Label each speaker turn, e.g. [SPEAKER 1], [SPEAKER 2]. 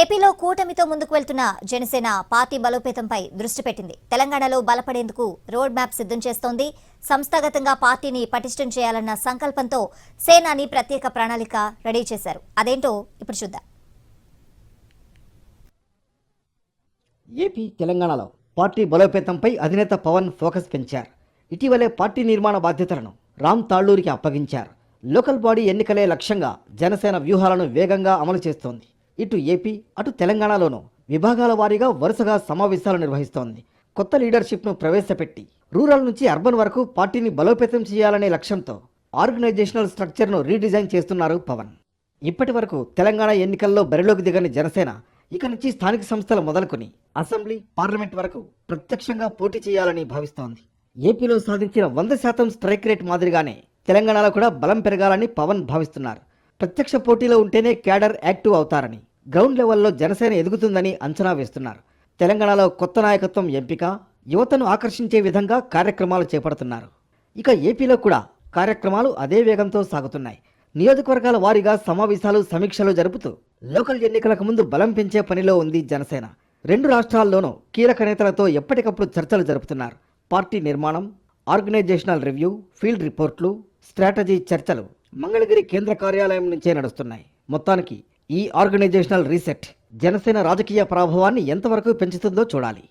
[SPEAKER 1] ఏపీలో కూటమితో ముందుకు వెళ్తున్న జనసేన పార్టీ బలోపేతంపై దృష్టి పెట్టింది. తెలంగాణలో బలపడేందుకు రోడ్ మ్యాప్ సిద్ధం చేస్తోంది. సంస్థాగతంగా పార్టీని పటిష్టం చేయాలన్న సంకల్పంతో సేనాని ప్రత్యేక ప్రణాళిక రెడీ చేశారు. అదేంటో ఇప్పుడు చూద్దాం.
[SPEAKER 2] ఏపీ తెలంగాణలో పార్టీ బలోపేతంపై అధినేత పవన్ ఫోకస్ పెంచారు. ఇటీవలే పార్టీ నిర్మాణ బాధ్యతలను రామ్ తాళ్ళూరికి అప్పగించారు. లోకల్ బాడీ ఎన్నికలే లక్ష్యంగా జనసేన వ్యూహాలను వేగంగా అమలు చేస్తోంది. ఇటు ఏపీ అటు తెలంగాణలోనూ విభాగాల వారీగా వరుసగా సమావేశాలు నిర్వహిస్తోంది. కొత్త లీడర్షిప్ను ప్రవేశపెట్టి రూరల్ నుంచి అర్బన్ వరకు పార్టీని బలోపేతం చేయాలనే లక్ష్యంతో ఆర్గనైజేషనల్ స్ట్రక్చర్ను రీడిజైన్ చేస్తున్నారు పవన్. ఇప్పటి వరకు తెలంగాణ ఎన్నికల్లో బరిలోకి దిగని జనసేన ఇక నుంచి స్థానిక సంస్థలు మొదలుకొని అసెంబ్లీ పార్లమెంట్ వరకు ప్రత్యక్షంగా పోటీ చేయాలని భావిస్తోంది. ఏపీలో సాధించిన వంద శాతం స్ట్రైక్ రేట్ మాదిరిగానే తెలంగాణలో కూడా బలం పెరగాలని పవన్ భావిస్తున్నారు. ప్రత్యక్ష పోటీలో ఉంటేనే క్యాడర్ యాక్టివ్ అవుతారని గ్రౌండ్ లెవెల్లో జనసేన ఎదుగుతుందని అంచనా వేస్తున్నారు. తెలంగాణలో కొత్త నాయకత్వం ఎంపిక యువతను ఆకర్షించే విధంగా కార్యక్రమాలు చేపడుతున్నారు. ఇక ఏపీలో కూడా కార్యక్రమాలు అదే వేగంతో సాగుతున్నాయి. నియోజకవర్గాల వారీగా సమావేశాలు సమీక్షలు జరుపుతూ లోకల్ ఎన్నికలకు ముందు బలం పెంచే పనిలో ఉంది జనసేన. రెండు రాష్ట్రాల్లోనూ కీలక నేతలతో ఎప్పటికప్పుడు చర్చలు జరుపుతున్నారు. పార్టీ నిర్మాణం ఆర్గనైజేషనల్ రివ్యూ ఫీల్డ్ రిపోర్ట్లు స్ట్రాటజీ చర్చలు మంగళగిరి కేంద్ర కార్యాలయం నుంచే నడుస్తున్నాయి. మొత్తానికి ఈ ఆర్గనైజేషనల్ రీసెట్ జనసేన రాజకీయ ప్రభావాన్ని ఎంతవరకు పెంచుతుందో చూడాలి.